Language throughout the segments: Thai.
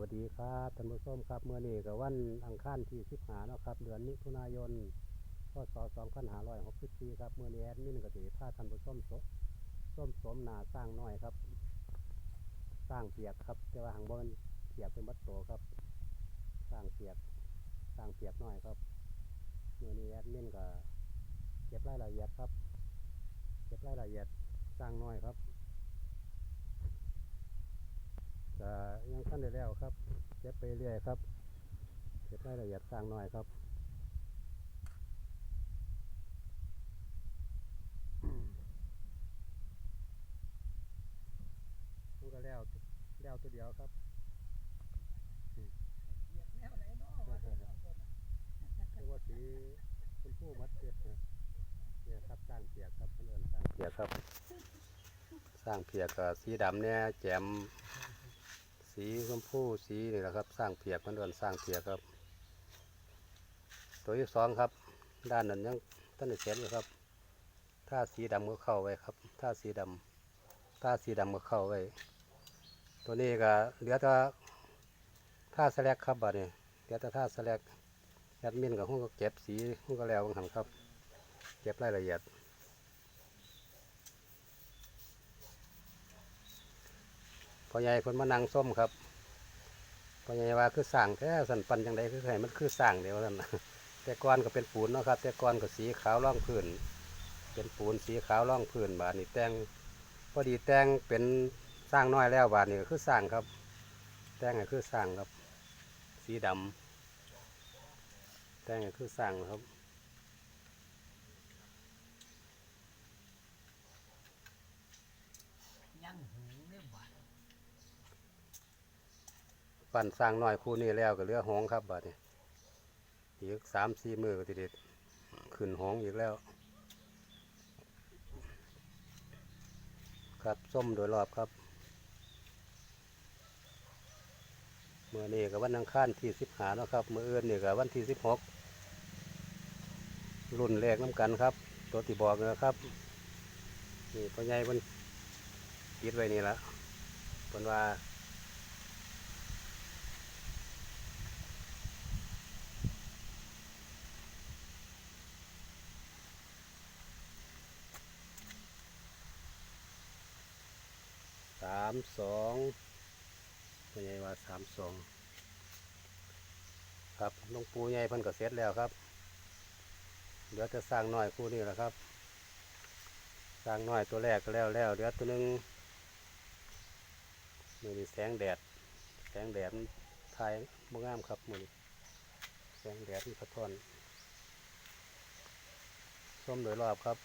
วัสดีครับท่านผู้ชมครับเมื่อนี้กับวันอังคารที่สิบหาเนาะครับเดือนมิถุนายนพศสองพันห้าร้อยหกสิบสี่ครับเมื่อนี้แอดมินก็ถือผ้าท่านผู้ชมสส้มสมนาสร้างน้อยครับ สร้างเปียกครับแต่ว่าหางบนเปียกเป็นบัดโตครับ สร้างเปียกสร้างเปียกน้อยครับเมื่อนี้แอดมินก็เก็บรายละเอียดครับ เก็บรายละเอียดสร้างน้อยครับ ก็ยังขั้นได้แล้วครับเก็บไปเรื่อยครับเก็บรายละเอียดสร้างน้อยครับมันก็แล้วแล้วตัวเดียวครับแนวไหนเนาะว่าแต่ละคนน่ะเรียกว่าสีชมพูมัดเปียกนะเนี่ยครับสร้างเปียกครับเพื่อนสร้างเปียกครับ สร้างเปียกกับสีดำเนี่ยแจม สีชมพูสีนี่แหละครับ สร้างเปียกเพื่อนสร้างเปียกครับ ตัวที่สองครับ ด้านนั้นยังต้นเสร็จอยู่ครับถ้าสีดำก็เข้าไว้ครับ ถ้าสีดำถ้าสีดำก็เข้าไว้ ตัวนี้ก็เหลือแต่ท่าสแลกครับบัดนี้เหลือแต่ท่าสแลกแอดมินกับห้องก็เก็บสีห้องก็แล้วบางหันครับ เก็บรายละเอียด พ่อใหญ่คนมานั่งส้มครับพ่อใหญ่ว่าคือสั่งแค่สันปันจังไดคือไงมันคือสั่งเดียวนั่นแต่ก้อนก็เป็นปูนเนาะครับ แต่ก้อนก็สีขาวร่องพื้น เป็นปูนสีขาวร่องพื้นบาดนี้แตงพอดีแตงเป็นสร้างน้อยแล้วบาดนี้ก็คือสั่งครับ แตงก็คือสั่งครับ สีดำแตงก็คือสั่งครับยังหูได้บาด ปั่นสร้างน้อยคู่นี้แล้วก็เหลือหองครับบัดนี้อีกสามสี่มือก็ติดขึ้นหองอีกแล้ว ครับส้มโดยรอบครับ เมื่อนี้กับวันอังคารที่สิบหาเนาะครับเมื่ออื่นนี่กับวันที่สิบหกรุ่นแรกน้ำกันครับ ตัวที่บอกเลยครับนี่พ่อใหญ่มันติดไว้นี่ละเพิ่นว่า สามสองเป็นไงว่าสามสองครับลงปูใหญ่พิ่นก็เสร็จแล้วครับ เดี๋ยวจะสร้างน้อยคู่นี้แหละครับ สร้างน้อยตัวแรกก็แล้วแล้วเดี๋ยวตัวหนึงมือนี้แสงแดด แสงแดดทายบ่งามครับมือนี้แสงแดดมันสะท้อนส้มโดยรอบครับ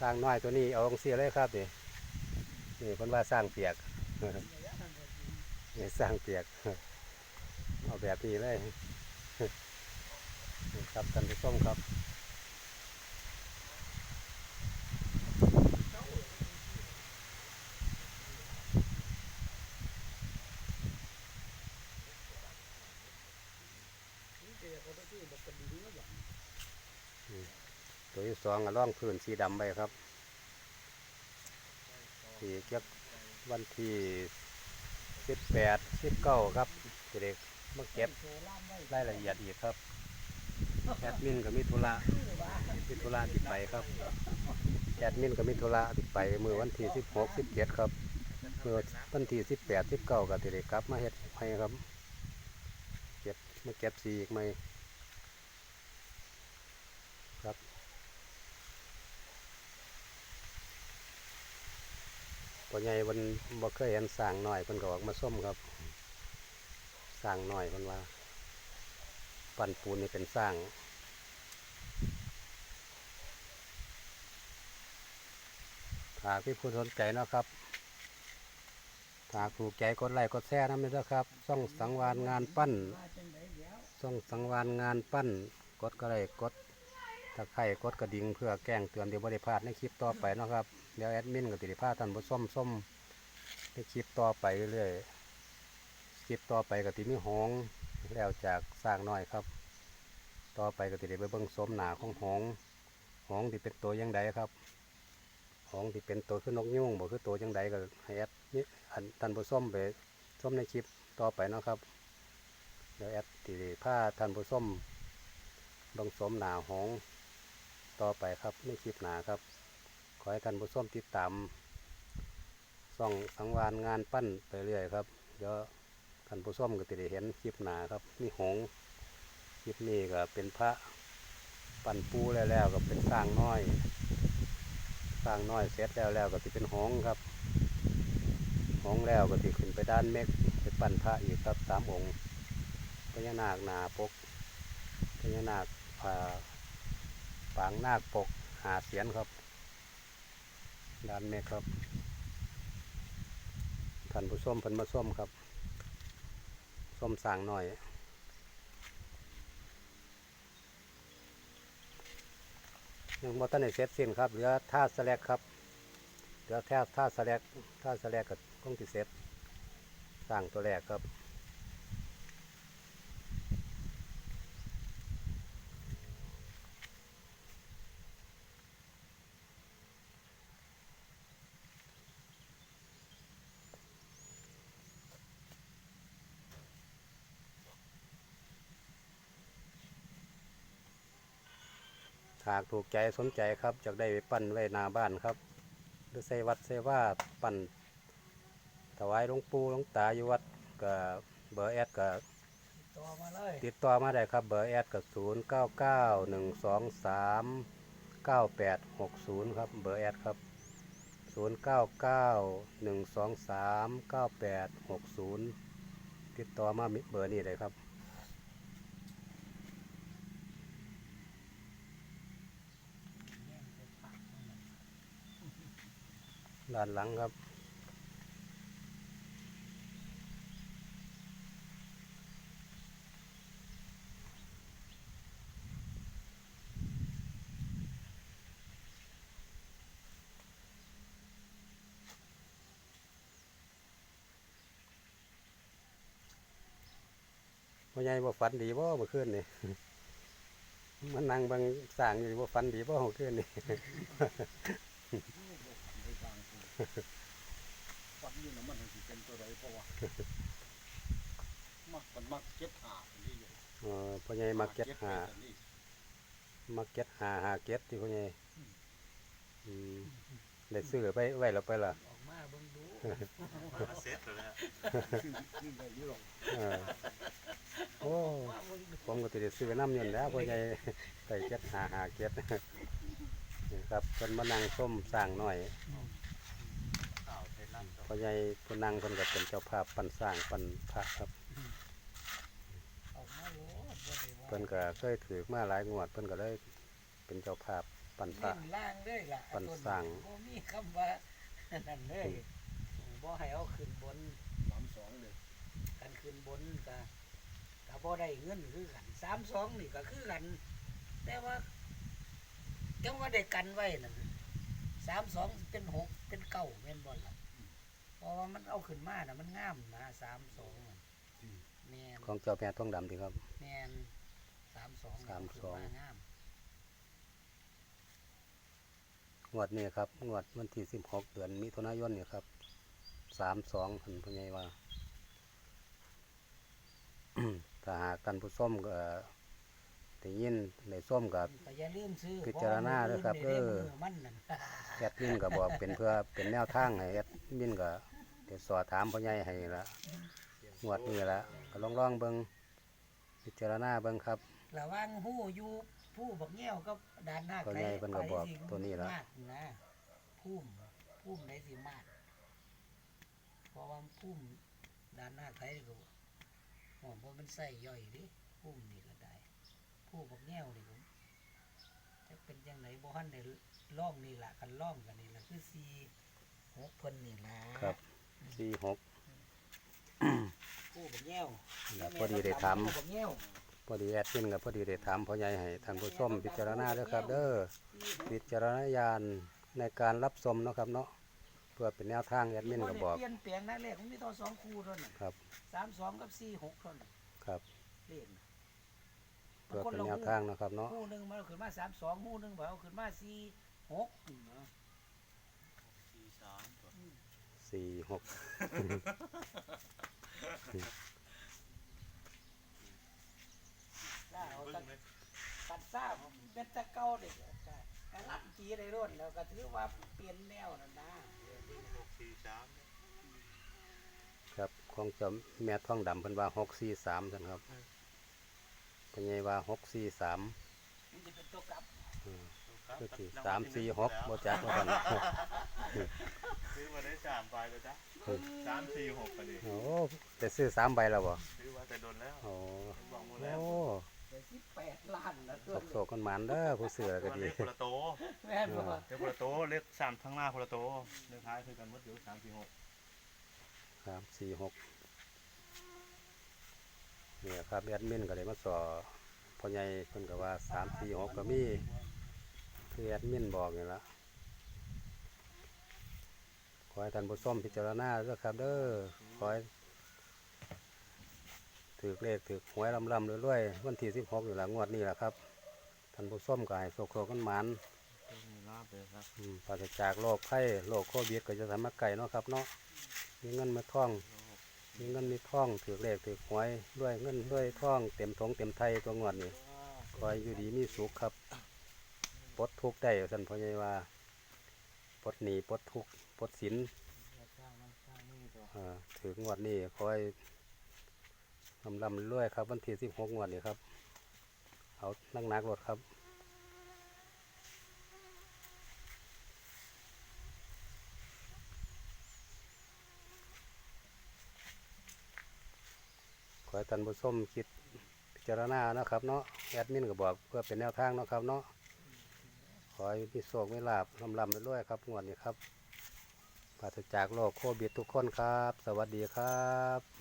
สร้างน้อยตัวนี้เอาองเสียเลยครับนี่นี่คนว่าสร้างเปียกนี่สร้างเปียกเอาแบบนี้เลยครับท่านผู้ชมครับ นี่เจอเขาไปที่บักกระดิ่งแล้วอย่าง ตัวที่ส องร่องพื้นสีดำไปครับทีเก็บวันที่สิบแปดสิบเก้าครับเด็กมาเก็บไว้รายละเอียดอีกครับแอดมินกับมิธุระมิธุระติดไปครับแอดมินกับมิธุระติดไปมือวันที่สิบหกสิบเจ็ดครับมือวันที่สิบแปดสิบเก้ากับเด็กกลับ มาเฮ็ดให้ครับ เก็บมาเก็บสีอีกไหมครับ พอใหญ่วันบ่เคยเห็นสร้างหน่อยเพิ่นก็ออกมาส้มครับสร้างหน่อยเพิ่นว่า ปั้นปูนนี่เป็นสร้างหากพี่ผู้สนใจเนาะครับหากถูกใจกดไลค์กดแชร์น้ำเลยนะครับช่องสังวานงานปั้นมาจังไดเดี๋ยวช่องสังวานงานปั้น กดก็ได้กดตะไคร่กดกระดิ่งเพื่อแกล้งเตือนเดี๋ยวบริพลาดในคลิปต่อไปเนาะครับ เดี๋ยวแอดมินกับติริพาท่านผู้ส้มส้มในคลิปต่อไปเรื่อยๆคลิปต่อไปกับติมีหงแล้วจากสร้างน้อยครับ ต่อไปก็ติได้ไปเบิ่งสมหนาของหงหงที่เป็นตัวยังไงครับของที่เป็นตัวคือนกยุ่งบ่คือตัวจังใดก็ให้แอดนี่อันท่านผู้มไปชมในคลิปต่อไปนะครับเดี๋ยวแอดที่ผ้าท่านผู้มเบิ่งสมหนาหงต่อไปครับในคลิปหนาครับ อให้ท่านผู้ชมติดตามส่องสังวานงานปั้นไปเรื่อยครับ เดี๋ยวท่านผู้ชมก็จะได้เห็นคลิปหนาครับมีหงคลิปนี้ก็เป็นพระปั้นปูแล้วแล้วก็เป็นสร้างน้อยสร้างน้อยเสร็จแล้วแล้วก็จะเป็นหงครับหงแล้วก็จะขึ้นไปด้านเมฆไปปั้นพระอีกครับสามองค์พญานาคหนาปกพญานาคปางนาคปกหาเสียนครับ ด้านเมฆครับท่านผู้ส้มเพิ่นมาส้มครับ ส้มสางหน่อย ยังบ่ทันได้เสร็จสิ้นครับเหลือท่าสแลกครับเหลือแท่ท่าสแลกท่าสแลกกับคงติเสร็จสร้างตัวแรกครับ หากถูกใจสนใจครับจะได้ไปปั้นไว้นาบ้านครับ หรือใส่วัดใส่ว่าปั้นถวายหลวงปู่หลวงตาอยู่วัดกับเบอร์แอดกับติดต่อมาได้ครับเบอร์แอดกับศูนย์เก้าเก้าหนึ่งสองสามเก้าแปดหกศูนย์ครับเบอร์แอดครับศูนย์เก้าเก้าหนึ่งสองสามเก้าแปดหกศูนย์ติดต่อมาเบอร์นี้เลยครับ แย่งไปปักมันน่ะ ด้านหลังครับ พ่อใหญ่บ่ฝันดีบ่เมื่อคืนนี่มันนั่งบางสางอยู่บ่ฝันดีบ่เมื่อคืนนี่ ฟังกูฟันอยู่นะมันสิเป็นตัวใดเพราะว่ามักมันมักเก็บหาอันนี้อยู่เออพ่อใหญ่มักเก็ตหาอันนี้มักเก็ตหาหาเก็ตที่พ่อใหญ่อืมได้ซื้อไปไว้แล้วไปล่ะออกมาเบิ่งดูมาเซ็ตแล้วขึ้นขึ้นได้อยู่หรอกเออโอ้มาเบิ่งดูผมก็สิได้ซื้อน้ำยนต์แล้วพ่อใหญ่ไปเก็ตหาหาเก็ตนี่ครับเพิ่นมานั่งส้มสร้างหน่อยข่าวไทยรัฐ พ่อใหญ่ผู้นั่งเพิ่นก็เป็นเจ้าภาพปั้นสร้างปั้นพระครับออกมาโลดบ่ได้ว่าเพิ่นก็เคยถือมาหลายงวดเพิ่นก็เลยเป็นเจ้าภาพปั้นพระเน้นล่างเด้อล่ะปันสร้าง บ่มีคำว่านั่นเด้อบ่ให้เอาขึ้นบนสามสองเลยกันขึ้นบนก็ก็บ่ได้เงินคือกันสามสองนี่ก็คือกัน แต่ว่าจังว่าได้กันไว้นั่นสามสองเป็นหกเป็นเก้าแม่นบ่ล่ะเพ ราะว่ามันเอาขึ้นมาน่ะมันงามนะสามสองแม่นของเจ้าแม่ทองดำที่ครับ แม่นสามสองสามสองงามงวดนี้ครับงวดวันที่สิบหกเดือนมิถุนายนเนี่ยครับสามสองพันพญายว่าถ้าหากกันผู้ส้มก็ได้ยินในส้มกับก็อย่าลืมซื้อพิจารณาด้วยครับพาะว่าเออมืมันนั่นแอดมินก็บอกเป็นเพื่อเป็นแนวทางให้แอดมินก็ เดี๋ยวสอถามพ่อใหญ่ให้ละงวดนี้ละก็ลองลองๆเบิ่งพิจารณาเบิ่งครับระวังหู้อยู่ผู้บักแง้วกับด่านหน้าก็ใหญ่เพิ่นก็บอกตัวนี้ล่ะมากนะพุ่มพุ่มไหนสิมากเพราะว่าพุ่มด่านหน้าไทยก็หอมเพราะมันใส่ย่อยดิพุ่มนี่ก็ได้ผู้บักแง้วนี่ผมจะเป็นยังไงบ่ฮันในล่องนี่ล่ะกันล่องกันนี่ล่ะคือสีหกเพิ่นนี่ล่ะครับ สี่หกผู้บักแง้วแล้วพอดีได้ถามผู้บักแง้วพอดีแอดมินกับพอดีได้ถามพ่อใหญ่ให้ท่านผู้ชมพิจารณาเด้อครับ เด้อวิจารณญาณในการรับชมเนาะครับเนาะเพื่อเป็นแนวทางแอดมินก็บอกเปลี่ยนแปลงนะเลขมันมีต่อสองคู่เท่านั้นครับสามสองกับสี่หกเท่านั้นครับเลขน่ะเพื่อเป็นแนวทางเนาะครับเนาะคู่หนึ่งมันเอาขึ้นมาสามสองคู่หนึ่งมันเอาขึ้นมาสี่หก สี่หกถ้าเอาบึ้ตังดไหมตัดซ่าเป็นตะเก้าเด็กก็รับจีได้รุ่นแล้วก็ถือว่าเปลี่ยนแนวนั่นนะบึ้งหกสี่สามเนี่ยครับของเจอมแม่ท้องดำเพิ่นว่าหกสี่สามท่านครับเพิ่นใหญ่ว่าหกสี่สามมันจะเป็นตัวกลับ ก็คือสามสี่หกบ่จักว่ากันซื้อมาได้สามใบเลยจ้ะสามสี่หกกันดิโอ้แต่ซื้อสามใบแล้วบ่ซื้อมาแต่โดนแล้วโอ้บอกหมดโอ้แล้วเดี๋ยวสิบแปดล้านนะสกโศกกันหมันเด้อผู้ซื้อก็มันดีเลขคนละโตแม่นบ่เลขคนละโตเลขสามทั้างหน้าคนละโตเลขท้ายคือกันหมดเดี๋ยวสามสี่หกสามสี่หกเนี่ยครับแอดมินก็เลยมาสอพ่อใหญ่เพิ่นก็ว่าสามสี่หกก็มี คือแอดมินบอกนี่ละขอให้ท่านผู้ชมพิจารณาด้อครับ เด้อขอให้ถือเลขถือหวยลำลำๆรวยๆวันที่สิบหกนี่หละงงวดนี้แหละครับท่านผู้ชมก็ให้โชคโชกันหมันมีลาบเลยครับอืมปราศจากโรคไข้โรคโควิดก็จะทำมาไก่เนาะครับเนาะมีเงินมาท่อง มีเงินมีท่องถือเลขถือหวยด้วยเงินด้วยท่องเต็มท้องเต็มไทยตัวงวดนี่คอยอยู่ดีมีสุขครับ ปลดทุกข์ได้สันพ่อใหญ่ว่าปลดหนีปลดทุกข์ปลดสินสร้างนั่นสร้างนี่ตัวอ่าถืองวดนี้คอยลำลำเรื่อยครับ วันที่สิบหกงวดนี่ครับ เอานักนักๆรถครับขอให้ท่านผู้ชมคิดพิจารณานะครับเนาะแอดมินก็บอกเพื่อเป็นแนวทางเนาะครับเนาะ ขอให้มีโศกไมีลาบลำลำไปด้วยครับงวดนี้ครับปราศจากโรคโควิดทุกคนครับ สวัสดีครับ